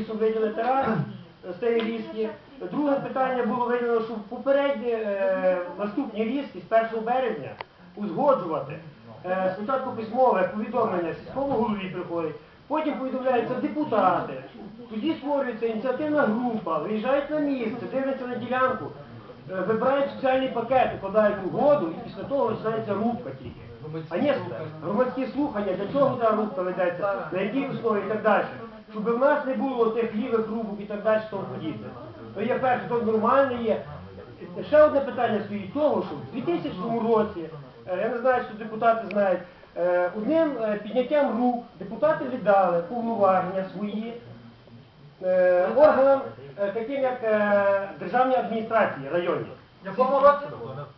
лісу виділили терас з цієї різки. Друге питання було виділено, що попередні е, наступні різки з 1 березня узгоджувати. Е, спочатку письмове повідомлення сільському голові приходить, потім повідомляються депутати. Тоді створюється ініціативна група, виїжджають на місце, дивляться на ділянку, е, вибирають соціальні пакети, подають угоду і після того починається рубка тільки. А ні, громадські слухання, для чого та рубка ведеться, на якій основі і так далі. Щоб в нас не було тих лівих рубок і так далі, тому подібне. То є перше, то нормально є. Ще одне питання стоїть того, що в 2000 році, е, я не знаю, що депутати знають, е, одним е, підняттям рук депутати віддали повноваження свої органам, таким як державні адміністрації районні. В якому році?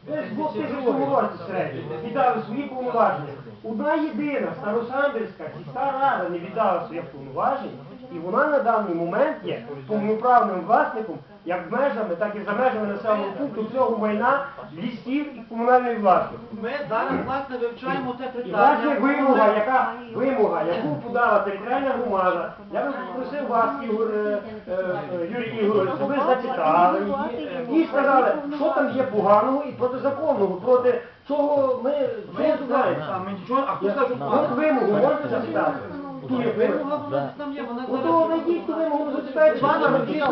В 2000 році середньо віддали свої повноваження. Одна єдина Старосамбірська сільська рада не віддала своїх повноважень, і вона на даний момент є повноправним власником як в межами, так і за межами населеного пункту цього майна, лісів і комунальної власності. Ми зараз, власне, вивчаємо те І власне питання. вимога, яка вимога, яку подала територіальна громада, я би попросив вас, Ігор, е, е, Юрій Ігорович, щоб ви зачитали її і сказали, що там є поганого і протизаконного, проти чого ми Ми знаємо. А ми нічого, а хто сказав, що От вимогу можете зачитати? Ви- Вимога, вона там є, вона зараз... вимогу,